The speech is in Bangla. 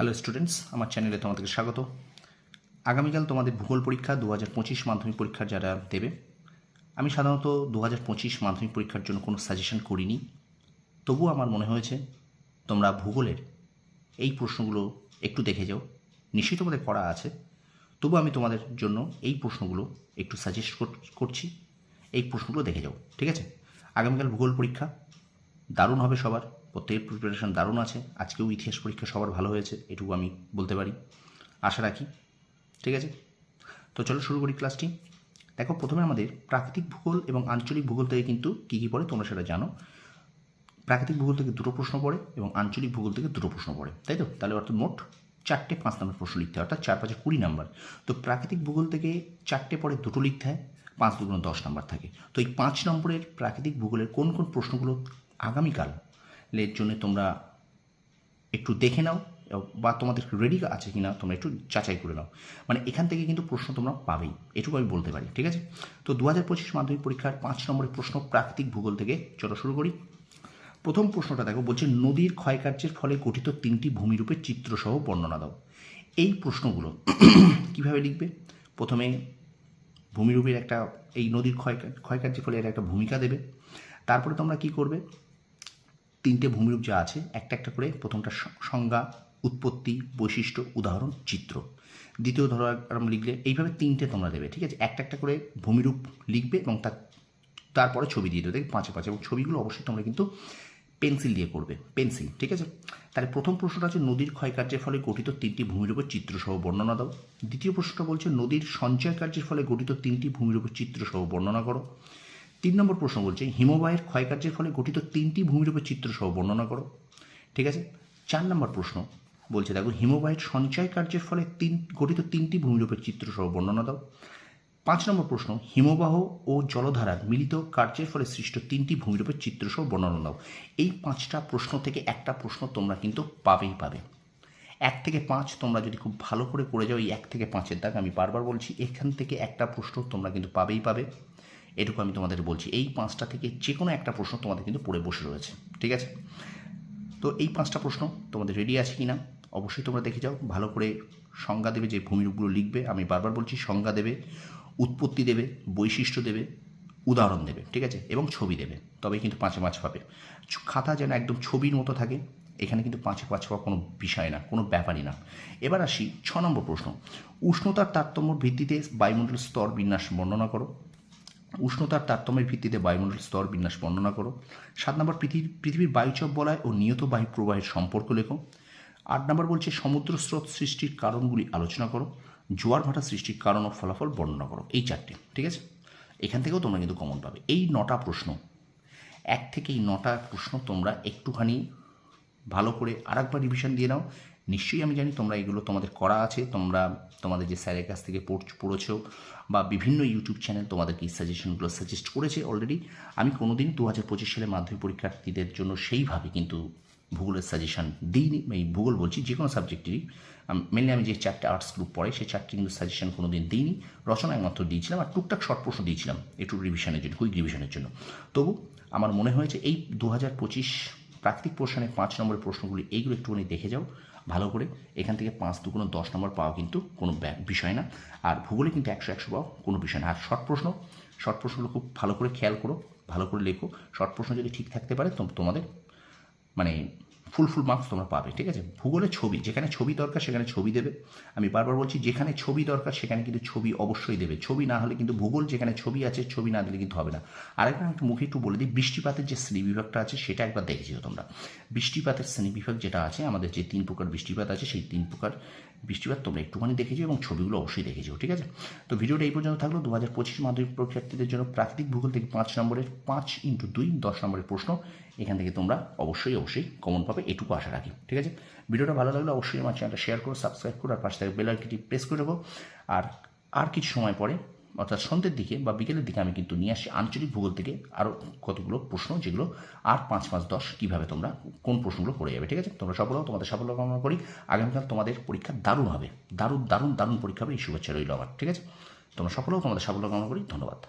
হ্যালো স্টুডেন্টস আমার চ্যানেলে তোমাদেরকে স্বাগত। আগামীকাল তোমাদের ভূগোল পরীক্ষা দু হাজার পঁচিশ মাধ্যমিক পরীক্ষার যারা দেবে, আমি সাধারণত দু হাজার পঁচিশ মাধ্যমিক পরীক্ষার জন্য কোনো সাজেশন করিনি। তবুও আমার মনে হয়েছে, তোমরা ভূগোলের এই প্রশ্নগুলো একটু দেখে যাও। নিশ্চয়ই তোমাদের পড়া আছে। তবু আমি তোমাদের জন্য এই প্রশ্নগুলো একটু সাজেস্ট করছি। এই প্রশ্নগুলো দেখে যাও, ঠিক আছে? আগামীকাল ভূগোল পরীক্ষা, দারুণ হবে সবার। প্রত্যেকের প্রিপারেশন দারুণ আছে। আজকেও ইতিহাস পরীক্ষা সবার ভালো হয়েছে, এটুকু আমি বলতে পারি। আশা রাখি, ঠিক আছে? তো চলো শুরু করি ক্লাসটি দেখো, প্রথমে আমাদের প্রাকৃতিক ভূগোল এবং আঞ্চলিক ভূগোল থেকে কিন্তু কী কী পড়ে তোমরা সেটা জানো। প্রাকৃতিক ভূগোল থেকে দুটো প্রশ্ন পড়ে এবং আঞ্চলিক ভূগোল থেকে দুটো প্রশ্ন পড়ে, তাই তো? তাহলে অর্থাৎ মোট চারটে পাঁচ নম্বর প্রশ্ন লিখতে হয়, অর্থাৎ চার পাঁচে কুড়ি নাম্বার। তো প্রাকৃতিক ভূগোল থেকে চারটে পরে দুটো লিখতে হয়, পাঁচ দুগুণ দশ নাম্বার থাকে। তো এই পাঁচ নম্বরের প্রাকৃতিক ভূগোলের কোন কোন প্রশ্নগুলো আগামীকাল এর জন্য তোমরা একটু দেখে নাও বা তোমাদের রেডি আছে কি না তোমরা একটু যাচাই করে নাও। মানে এখান থেকে কিন্তু প্রশ্ন তোমরা পাবেই, এটুকু আমি বলতে পারি, ঠিক আছে? তো দু হাজার পঁচিশ মাধ্যমিক পরীক্ষার পাঁচ নম্বরের প্রশ্ন প্রাকৃতিক ভূগোল থেকে চলো শুরু করি। প্রথম প্রশ্নটা দেখো, বলছে, নদীর ক্ষয়কার্যের ফলে গঠিত তিনটি ভূমিরূপের চিত্রসহ বর্ণনা দাও। এই প্রশ্নগুলো কীভাবে লিখবে? প্রথমে ভূমিরূপের একটা, এই নদীর ক্ষয়, ক্ষয়কার্যের ফলে এর একটা ভূমিকা দেবে। তারপরে তোমরা কি করবে? তিনটে ভূমিরূপ যা আছে, একটা একটা করে প্রথমটা সংজ্ঞা, উৎপত্তি, বৈশিষ্ট্য, উদাহরণ, চিত্র। দ্বিতীয় ধরো আমরা লিখলে, এইভাবে তিনটে তোমরা দেবে, ঠিক আছে? একটা একটা করে ভূমিরূপ লিখবে এবং তার, তারপরে ছবি দিয়ে দেবে। দেখ পাঁচে পাঁচে, এবং ছবিগুলো অবশ্যই তোমরা কিন্তু পেন্সিল দিয়ে করবে, পেন্সিল, ঠিক আছে? তাহলে প্রথম প্রশ্নটা আছে নদীর ক্ষয়কার্যের ফলে গঠিত তিনটি ভূমিরূপের চিত্রসহ বর্ণনা দাও। দ্বিতীয় প্রশ্নটা বলছে, নদীর সঞ্চয় কার্যের ফলে গঠিত তিনটি ভূমিরূপের চিত্রসহ বর্ণনা করো। তিন নম্বর প্রশ্ন বলছে, হিমবাহের ক্ষয়কার্যের ফলে গঠিত তিনটি ভূমিরূপের চিত্রসহ বর্ণনা করো। ঠিক আছে? চার নম্বর প্রশ্ন বলছে, দেখো, হিমবাহের সঞ্চয় কার্যের ফলে তিন, গঠিত তিনটি ভূমিরূপের চিত্রসহ বর্ণনা দাও। পাঁচ নম্বর প্রশ্ন, হিমবাহ ও জলধারার মিলিত কার্যের ফলে সৃষ্ট তিনটি ভূমিরূপের চিত্রসহ বর্ণনা দাও। এই পাঁচটা প্রশ্ন থেকে একটা প্রশ্ন তোমরা কিন্তু পাবেই পাবে। এক থেকে পাঁচ তোমরা যদি খুব ভালো করে করে যাও, এই এক থেকে পাঁচের দাগ আমি বারবার বলছি, এখান থেকে একটা প্রশ্ন তোমরা কিন্তু পাবেই পাবে। এটুকু আমি তোমাদের বলছি। এই পাঁচটা থেকে যে কোনো একটা প্রশ্ন তোমাদের কিন্তু পড়ে বসে রয়েছে, ঠিক আছে? তো এই পাঁচটা প্রশ্ন তোমাদের রেডি আছে কি না অবশ্যই তোমরা দেখে যাও, ভালো করে সংজ্ঞা দেবে, যে ভূমিরূপগুলো লিখবে, আমি বারবার বলছি, সংজ্ঞা দেবে, উৎপত্তি দেবে, বৈশিষ্ট্য দেবে, উদাহরণ দেবে, ঠিক আছে? এবং ছবি দেবে তবে কিন্তু পাঁচে পাঁচ পাবে খাতা যেন একদম ছবির মতো থাকে, এখানে কিন্তু পাঁচে পাঁচ পাওয়া কোনো বিষয় না, কোনো ব্যাপারই না। এবার আসি ছ নম্বর প্রশ্ন। উষ্ণতার তারতম্যর ভিত্তিতে বায়ুমণ্ডল স্তর বিন্যাস বর্ণনা করো। উষ্ণতার তারতম্যের ভিত্তিতে বায়ুমণ্ডল স্তর বিন্যাস বর্ণনা করো। সাত নম্বর, পৃথিবী পৃথিবীর বায়ুচপ বলায় ও নিয়ত বায়ু প্রবাহের সম্পর্ক লেখো। আট নম্বর বলছে সমুদ্র স্রোত সৃষ্টির কারণগুলি আলোচনা করো। জোয়ার ভাটা সৃষ্টির কারণ ও ফলাফল বর্ণনা করো। এই চারটে, ঠিক আছে? এখান থেকেও তোমরা কিন্তু কমন পাবে। এই নটা প্রশ্ন, এক থেকে এই নটা প্রশ্ন তোমরা একটুখানি ভালো করে আরেকবার রিভিশন দিয়ে নাও। নিশ্চয়ই আমি জানি তোমরা এগুলো তোমাদের করা আছে, তোমরা তোমাদের যে স্যারের কাছ থেকে পড়েছো বা বিভিন্ন ইউটিউব চ্যানেল তোমাদেরকে এই সাজেশনগুলো সাজেস্ট করেছে অলরেডি আমি কোনো দিন দু হাজার পঁচিশ সালে মাধ্যমিক পরীক্ষার্থীদের জন্য সেইভাবে কিন্তু ভূগোলের সাজেশন দিইনি। এই ভূগোল বলছি যে কোনো সাবজেক্টেরই মেনলি আমি যে চারটে আর্টস গ্রুপ পড়ে, সেই চারটে কিন্তু সাজেশন কোনো দিন দিইনি। রচনা একমাত্র দিয়েছিলাম আর টুকটাক শর্ট প্রশ্ন দিয়েছিলাম, একটু রিভিশনের জন্য কুইক রিভিশনের জন্য। তবু আমার মনে হয়েছে এই দু হাজার পঁচিশ প্রাকৃতিক প্রশ্নে পাঁচ নম্বরের প্রশ্নগুলি, এইগুলো একটুখানি দেখে যাও, ভালো করে। এখান থেকে পাঁচ দুগুণ দশ নম্বর পাওয়া কিন্তু কোনো বিষয় না। আর ভূগোলে কিন্তু একশো একশো পাওয়া কোনো বিষয় না। আর শর্ট প্রশ্ন, শর্ট প্রশ্নগুলো খুব ভালো করে খেয়াল করো, ভালো করে লেখো। শর্ট প্রশ্ন যদি ঠিক থাকতে পারে তোমাদের মানে ফুল ফুল মার্কস তোমরা পাবে, ঠিক আছে? ভূগোলে ছবি, যেখানে ছবি দরকার সেখানে ছবি দেবে। আমি বারবার বলছি, যেখানে ছবি দরকার সেখানে কিন্তু ছবি অবশ্যই দেবে। ছবি না হলে কিন্তু ভূগোল যেখানে ছবি আছে, ছবি না দিলে কিন্তু হবে না। আরেকবার একটু মুখে একটু বলে দিই, বৃষ্টিপাতের যে শ্রেণি বিভাগটা আছে সেটা একবার দেখেছিও তোমরা? বৃষ্টিপাতের শ্রেণি বিভাগ যেটা আছে, আমাদের যে তিন প্রকার বৃষ্টিপাত আছে, সেই তিন প্রকার বৃষ্টিপাত তোমরা একটুখানি দেখেছ এবং ছবিগুলো অবশ্যই দেখেছ, ঠিক আছে? তো ভিডিওটা এই পর্যন্ত থাকল। দু হাজার পঁচিশ মাধ্যমিক পরীক্ষার্থীদের জন্য প্রাকৃতিক ভূগোল থেকে পাঁচ নম্বরের, পাঁচ ইন্টু দুই, দশ নম্বরের প্রশ্ন। এখান থেকে তোমরা অবশ্যই অবশ্যই কমন পাবে, এটুকু আশা রাখি, ঠিক আছে? ভিডিওটা ভালো লাগলে অবশ্যই আমার চ্যানেলটা শেয়ার করো সাবস্ক্রাইব করো, আর পাশে থেকে বেল আইকনটি প্রেস করে দেবো আর আর কিছু সময় পরে অর্থাৎ সন্ধ্যের দিকে বা বিকেলের দিকে আমি কিন্তু নিয়ে আসি আঞ্চলিক ভূগোল থেকে আরও কতগুলো প্রশ্ন, যেগুলো আর পাঁচ পাঁচ দশ কীভাবে তোমরা কোন প্রশ্নগুলো করে যাবে, ঠিক আছে? তোমরা সফল হও, তোমাদের সাফল্য কামনা করি। আগামীকাল তোমাদের পরীক্ষা দারুণ হবে। দারুণ দারুণ দারুণ পরীক্ষা হবে। এই শুভেচ্ছা রইল আমার, ঠিক আছে? তোমরা সফল হও, তোমাদের সাফল্য কামনা করি। ধন্যবাদ।